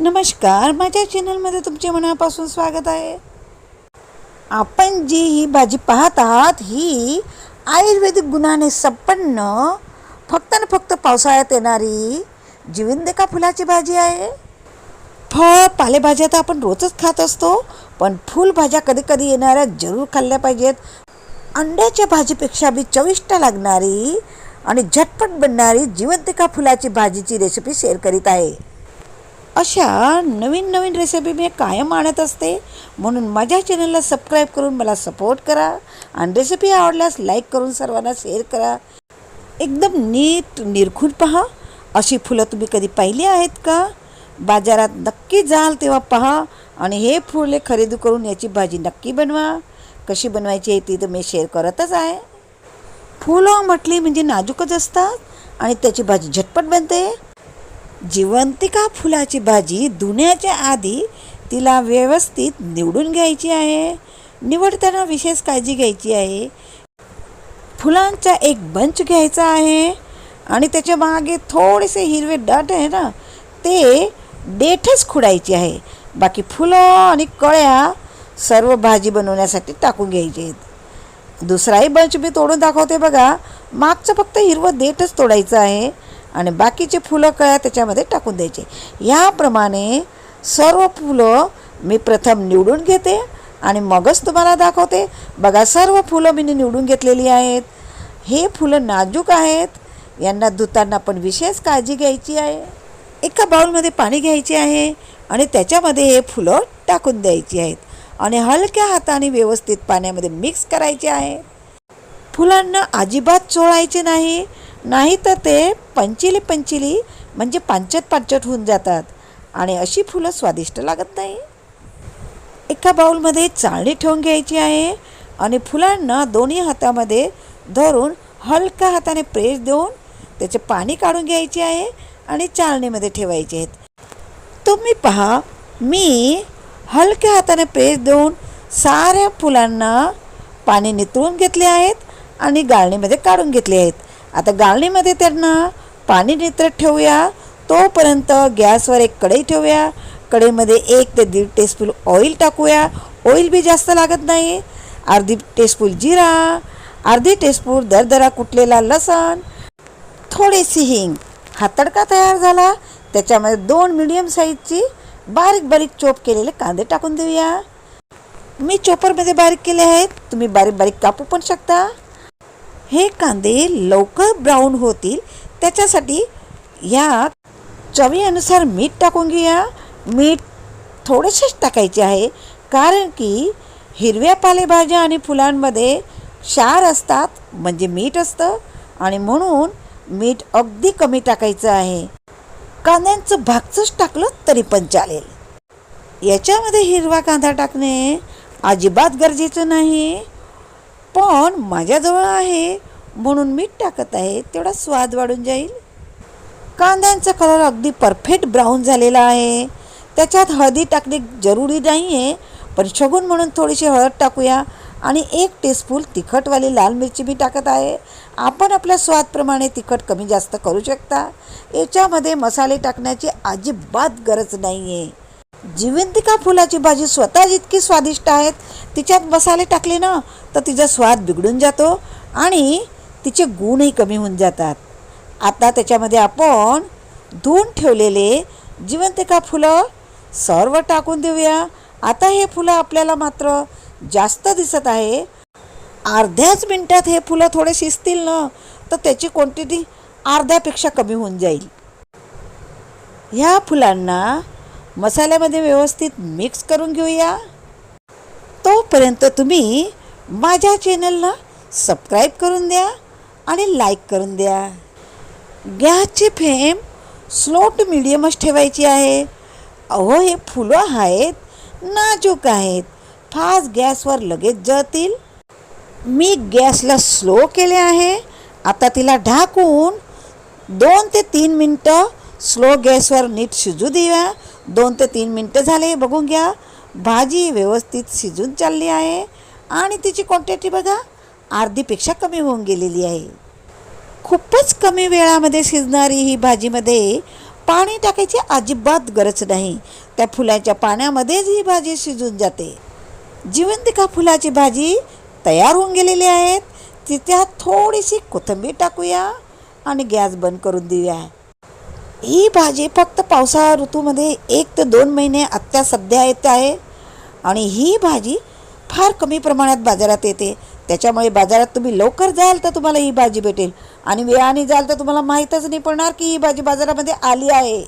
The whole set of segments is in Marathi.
नमस्कार माझ्या चॅनलमध्ये तुमचे मनापासून स्वागत आहे. आपण जी ही भाजी पाहत आहात ही आयुर्वेदिक गुणाने संपन्न फक्त आणि फक्त पावसाळ्यात येणारी जिविंदिका फुलाची भाजी आहे. फळ पालेभाज्या तर आपण रोजच खात असतो पण फुलभाज्या कधी कधी येणाऱ्या जरूर खाल्ल्या पाहिजेत. अंड्याच्या भाजीपेक्षा बी चविष्ट लागणारी आणि झटपट बनणारी जिवंतिका फुलाची भाजीची रेसिपी शेअर करीत आहे. अशा नवीन नवीन रेसिपी मी कायम आणत असते. म्हणून माझ्या चॅनलला सबस्क्राईब करून मला सपोर्ट करा. आणि रेसिपी आवडल्यास लाईक करून सर्वांना शेअर करा. एकदम नीट निरखून पहा. अशी फुलं तुम्ही कधी पाहिली आहेत का? बाजारात नक्की जाल तेव्हा पहा. आणि हे फुले खरेदी करून याची भाजी नक्की बनवा. कशी बनवायची आहे ती तर मी शेअर करतच आहे. फुलं म्हटली म्हणजे नाजूकच असतात. आणि त्याची भाजी झटपट बनते. जिवंतिका फुलाची भाजी धुण्याच्या आधी तिला व्यवस्थित निवडून घ्यायची आहे. निवडताना विशेष काळजी घ्यायची आहे. फुलांचा एक बंच घ्यायचा आहे आणि त्याच्यामागे थोडेसे हिरवे डाट आहे ना ते देठच खुडायची आहे. बाकी फुलं आणि कळ्या सर्व भाजी बनवण्यासाठी टाकून घ्यायचे आहेत. दुसराही बंच मी तोडून दाखवते बघा. मागचं फक्त हिरवं देठच तोडायचं आहे. आणि बाकीचे फुलं कळ्या त्याच्यामध्ये टाकून द्यायचे. याप्रमाणे सर्व फुलं मी प्रथम निवडून घेते आणि मगच तुम्हाला दाखवते. बघा सर्व फुलं मी निवडून घेतलेली आहेत. हे फुलं नाजूक आहेत. यांना धुताना पण विशेष काळजी घ्यायची आहे. एका बाउलमध्ये पाणी घ्यायचे आहे आणि त्याच्यामध्ये हे फुलं टाकून द्यायची आहेत. आणि हलक्या हाताने व्यवस्थित पाण्यामध्ये मिक्स करायचे आहे. फुलांना अजिबात चोळायचे नाही. नाही तर ते पंचिली पंचिली म्हणजे पांचट पांचट होऊन जातात. आणि अशी फुलं स्वादिष्ट लागत नाही. एका बाउलमध्ये चाळणी ठेवून घ्यायची आहे आणि फुलांना दोन्ही हातामध्ये धरून हलक्या हाताने प्रेस देऊन त्याचे पाणी काढून घ्यायचे आहे आणि चाळणीमध्ये ठेवायचे आहेत. तुम्ही पहा मी हलक्या हाताने प्रेस देऊन साऱ्या फुलांना पाणी नितळून घेतले आहेत आणि गाळणीमध्ये काढून घेतले आहेत. आता गाळणीमध्ये त्यांना पाणी नितळत ठेवूया. तोपर्यंत गॅसवर एक कढई ठेवूया. कढईमध्ये एक ते दीड टेस्पून ऑइल टाकूया. ऑइल बी जास्त लागत नाही. अर्धी टेस्पून जिरा अर्धी टेस्पून दरदरा कुटलेला लसण थोडीशी हिंग. हा तडका तयार झाला. त्याच्यामध्ये दोन मिडियम साईजची बारीक बारीक चोप केलेले कांदे टाकून देऊया. मी चॉपरमध्ये बारीक केले आहेत. तुम्ही बारीक बारीक कापू पण शकता. हे कांदे लवकर ब्राऊन होतील. त्याच्यासाठी या चवीनुसार मीठ टाकून घेऊया. मीठ थोडेसेच टाकायचे आहे. कारण की हिरव्या पालेभाज्या आणि फुलांमध्ये क्षार असतात म्हणजे मीठ असतं. आणि म्हणून मीठ अगदी कमी टाकायचं आहे. कांद्यांचं भागचंच टाकलं तरी पण चालेल. याच्यामध्ये हिरवा कांदा टाकणे अजिबात गरजेचं नाही. पण माझ्याजवळ आहे. म्हणून मीठ टाकत आहे तेवढा स्वाद वाढून जाईल. कांद्यांचा कलर अगदी परफेक्ट ब्राऊन झालेला आहे. त्याच्यात हळदी टाकणे जरुरी नाही आहे पण शगुन म्हणून थोडीशी हळद टाकूया. आणि एक टीस्पून तिखटवाली लाल मिरची मी टाकत आहे. आपण आपल्या स्वादप्रमाणे तिखट कमी जास्त करू शकता. याच्यामध्ये मसाले टाकण्याची अजिबात गरज नाही आहे जिवंतिका फुलाची भाजी स्वतः जितकी स्वादिष्ट आहेत तिच्यात मसाले टाकले ना तर तिचा स्वाद बिघडून जातो. आणि तिचे गुणही कमी होऊन जातात. आता त्याच्यामध्ये आपण धुवून ठेवलेले जिवंतिका फुलं सर्व टाकून देऊया. आता हे फुलं आपल्याला मात्र जास्त दिसत आहे. अर्ध्याच मिनटात हे फुलं थोडे शिजतील ना तर त्याची क्वांटिटी अर्ध्यापेक्षा कमी होऊन जाईल. ह्या फुलांना मसाल्यामध्ये व्यवस्थित मिक्स करून घेऊया. तोपर्यंत तुम्ही माझ्या चॅनलला सबस्क्राईब करून द्या. आणि लाईक करून द्या. गॅसची फ्लेम स्लो टू मिडियमच ठेवायची आहे. अहो हे फुलं आहेत नाजूक आहेत. फास्ट गॅसवर लगेच जळतील. मी गॅसला स्लो केले आहे. आता तिला ढाकून दोन ते तीन मिनटं स्लो गॅसवर नीट शिजू देऊया. दोन ते तीन मिनटं झाले बघून घ्या. भाजी व्यवस्थित शिजून चालली आहे. आणि तिची क्वांटिटी बघा. अर्धीपेक्षा कमी होऊन गेलेली आहे. खूपच कमी वेळामध्ये शिजणारी ही भाजीमध्ये पाणी टाकायची अजिबात गरज नाही. त्या फुलाच्या पाण्यामध्येच ही भाजी शिजून जाते. जिवंतिका फुलाची भाजी तयार होऊन गेलेली आहेत तिच्यात थोडीशी कोथिंबीर टाकूया आणि गॅस बंद करून देऊया. ही भाजी फक्त पावसाळा ऋतूमध्ये एक ते दोन महिने आत्ता सध्या येत आहे आणि ही भाजी फार कमी प्रमाणात बाजारात येते. त्याच्यामुळे बाजारात तुम्ही लवकर जाल तर तुम्हाला ही भाजी भेटेल. आणि वेळाने जाल तर तुम्हाला माहीतच नाही पडणार की ही भाजी बाजारामध्ये आली आहे.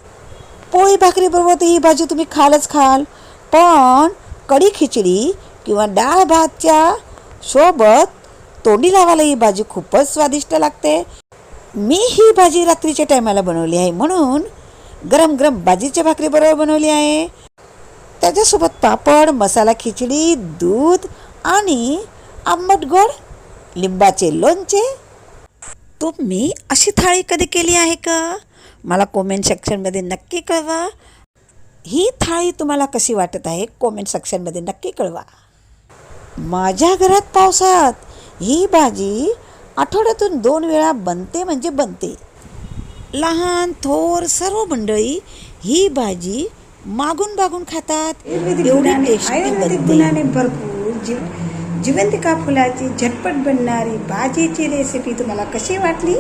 पोळी भाकरीबरोबर तर ही भाजी तुम्ही खालच खाल. पण कढी खिचडी किंवा डाळ भातच्या सोबत तोंडी लावायला ही भाजी खूपच स्वादिष्ट लागते. मी ही भाजी रात्रीच्या टायमाला बनवली आहे म्हणून गरम गरम भाजीच्या भाकरीबरोबर बनवली आहे. त्याच्यासोबत पापड मसाला खिचडी दूध आणि आंबट गोड लिंबाचे लोणचे. तुम्ही अशी थाळी कधी केली आहे का? मला कॉमेंट सेक्शनमध्ये नक्की कळवा. ही थाळी तुम्हाला कशी वाटत आहे कॉमेंट सेक्शनमध्ये नक्की कळवा. माझ्या घरात पावसाळ्यात ही भाजी आठवड्यातून दोन वेळा बनते म्हणजे बनते. लहान थोर सर्व मंडळी ही भाजी मागून मागून खातात. एवढी टेस्टी बनते. भरपूर जिवंतिका फुलाची झटपट बनणारी भाजीची रेसिपी तुम्हाला कशी वाटली?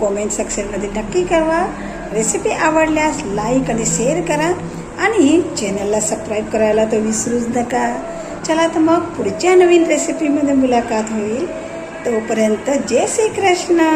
कॉमेंट सेक्शनमध्ये नक्की कळवा. रेसिपी आवडल्यास लाईक आणि शेअर करा आणि चॅनलला सबस्क्राईब करायला तर विसरूच नका. चला तर मग पुढच्या नवीन रेसिपीमध्ये मुलाखत होईल. तोपर्यंत जय श्री कृष्ण.